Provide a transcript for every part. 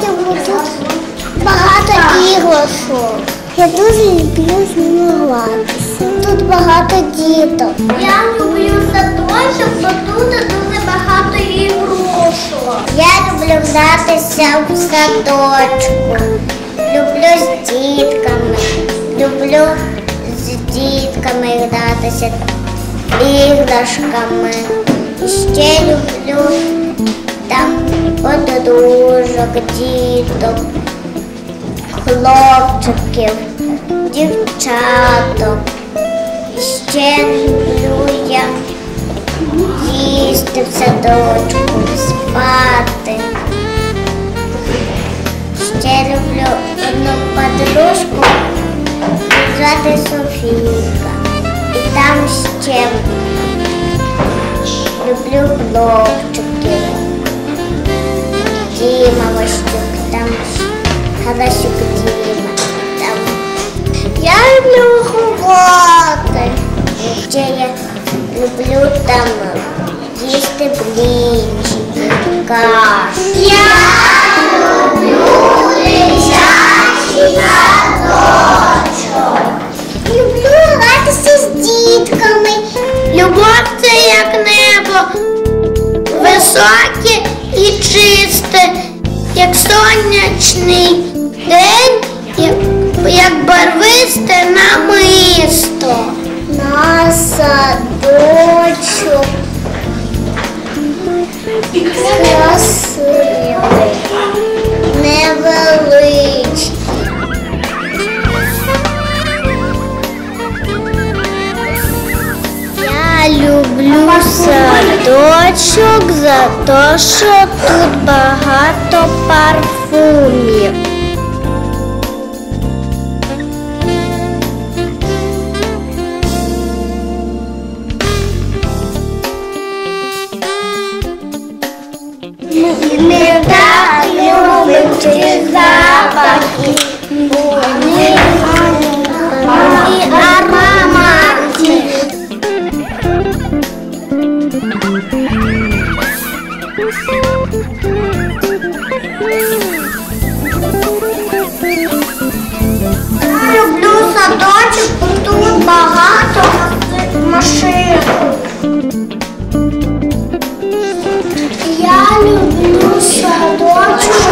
ходити в багато іграшок. Я дуже люблю з ними гратися. Тут багато діток. Я люблю садочок, бо тут дуже багато іграшок. Я люблю гратися в садочку. Люблю з дітками. Люблю з дітками гратися іграшками. Ще люблю там подружок, діток, хлопчиків, дівчаток. Ще люблю я їсти в садочку, спати. Ще люблю одну подружку, звати Софійка. І там ще люблю хлопчиків. Діма Ващук, там Гарасюк Діма. Там. Я люблю ховати. Ще я люблю там їсти блінчики, кашу. Я люблю дитячий садочок. Люблю гратися з дітками. Любов це як небо, високе і чисте, як сонячний день, як, як барвисте намисто. На садочок красивий, невеличкий. Люблю садочок за те, що тут багато парфумів. Ми так любимо ці запахи,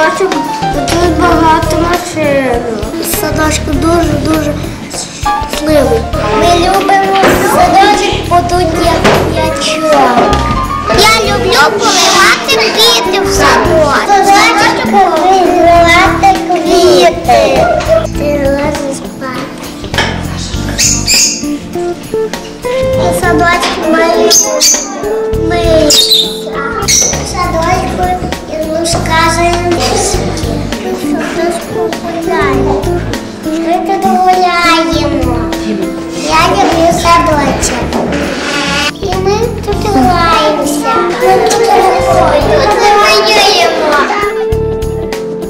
садочок, тут багато машин. Садочок дуже-дуже щасливий. Ми любимо садочок, бо тут є п'ячок. Я люблю поливати квіти в садочок. Садочок поливати квіти. Ти лазиш спати. У садочку має миша. Садочку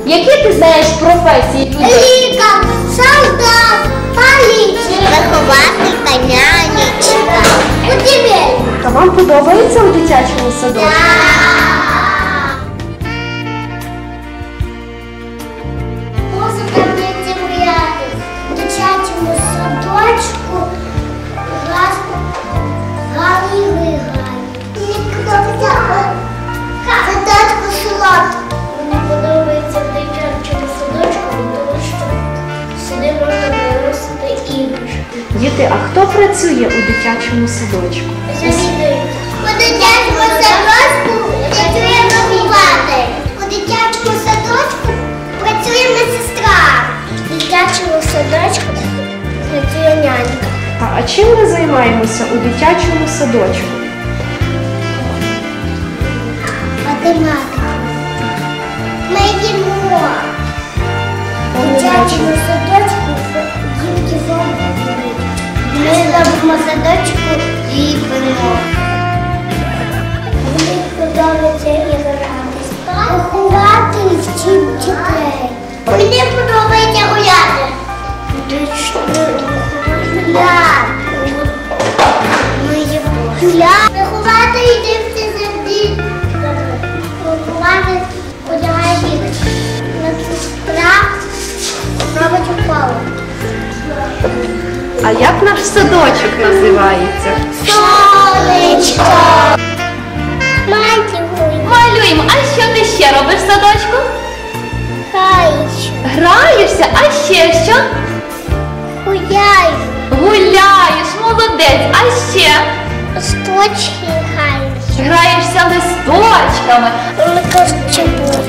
Які ти знаєш професії людей? Лікар, солдат, поліція. Вихователь та нянечка. Будівель. А вам подобається у дитячому садочку? Музика працює у дитячому садочку? У дитячому садочку працює вихователь. У дитячому садочку працює медсестра. У дитячому садочку працює нянька. А чим ми займаємося у дитячому садочку? Математика. Ми їмо. У дитячому садочку робимо садочку і пимо. Мені подобається і гратись. Гуляти і вчити дітей. Мені подобається наш садочок називається? Сонечко. Матігуй. Малюємо, а що ти ще робиш в садочку? Хаєш. Граєшся, а ще що? Гуляй. Гуляєш, молодець, а ще Сточки хаєш. граєшся листочками. Чому.